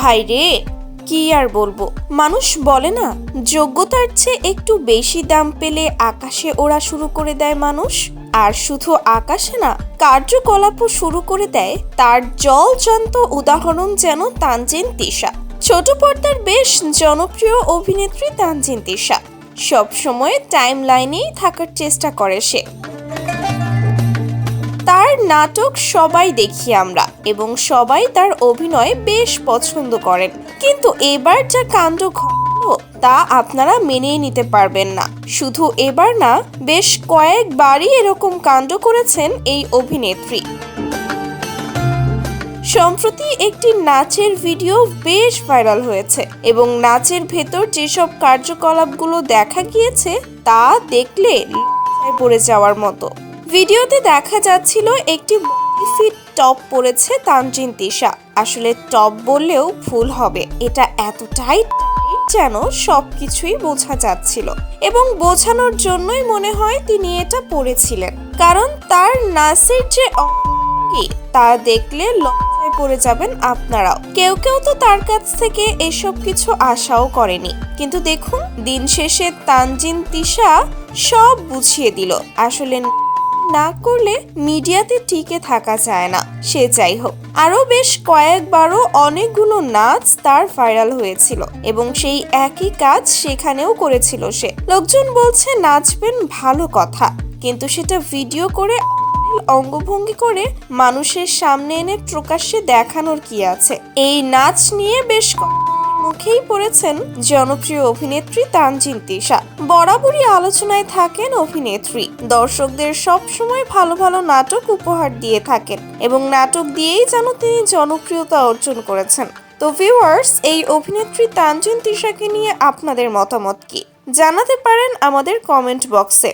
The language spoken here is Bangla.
ভাই রে, কি আর বলব? মানুষ বলে না, যোগ্যতার চেয়ে একটু বেশি দাম পেলে আকাশে ওড়া শুরু করে দেয় মানুষ। আর শুধু আকাশে না, কার্যকলাপও শুরু করে দেয়। তার জলজান্ত উদাহরণ যেন তানজিন তিশা। ছোট পর্দার বেশ জনপ্রিয় অভিনেত্রী তানজিন তিশা। সবসময় টাইম লাইনেই থাকার চেষ্টা করে সে। নাটক সবাই দেখি আমরা এবং সবাই তার অভিনয় বেশ পছন্দ করেন। কিন্তু এবার যা কাণ্ড তা আপনারা মেনে নিতে পারবেন না। শুধু এবার না, বেশ কয়েকবারই এরকম কাণ্ড করেছেন এই অভিনেত্রী। সম্প্রতি একটি নাচের ভিডিও বেশ ভাইরাল হয়েছে এবং নাচের ভেতর যেসব কার্যকলাপগুলো দেখা গিয়েছে, তা দেখলে পড়ে যাওয়ার মতো। ভিডিওতে দেখা যাচ্ছিল একটি ফিট টপ পরেছে তানজিন তিশা। আসলে টপ বললেও ভুল হবে। এটা এতটাই যেন সবকিছুই বোঝা যাচ্ছিল। এবং বোঝানোর জন্যই মনে হয় তিনি এটা পরেছিলেন। কারণ তার নাচের যে অঙ্গভঙ্গি তা দেখলে লজ্জায় পড়ে যাবেন আপনারাও। কেউ কেউ তো তার কাছ থেকে এসব কিছু আশাও করেনি। কিন্তু দেখুন, দিন শেষে তানজিন তিশা সব বুঝিয়ে দিল। আসলে না করলে মিডিয়াতে টিকে থাকা যায় না। সে যাই হোক আরও বেশ কয়েকবারও অনেকগুলো নাচ তার ভাইরাল হয়েছিল এবং সেই একই কাজ সেখানেও করেছিল সে। লোকজন বলছে, নাচবেন ভালো কথা। কিন্তু সেটা ভিডিও করে অঙ্গভঙ্গি করে মানুষের সামনে এনে প্রকাশ্যে দেখানোর কি আছে? এই নাচ নিয়ে বেশ মুখেই পড়েছেন জনপ্রিয় অভিনেত্রী তানজিন তিশা। বরাবরই আলোচনায় থাকেন অভিনেত্রী। দর্শকদের সব সময় ভালো ভালো নাটক উপহার দিয়ে থাকেন এবং নাটক দিয়েই যেন তিনি জনপ্রিয়তা অর্জন করেছেন। তো ভিউয়ার্স এই অভিনেত্রী তানজিন তিশাকে নিয়ে আপনাদের মতামত কি? জানাতে পারেন আমাদের কমেন্ট বক্সে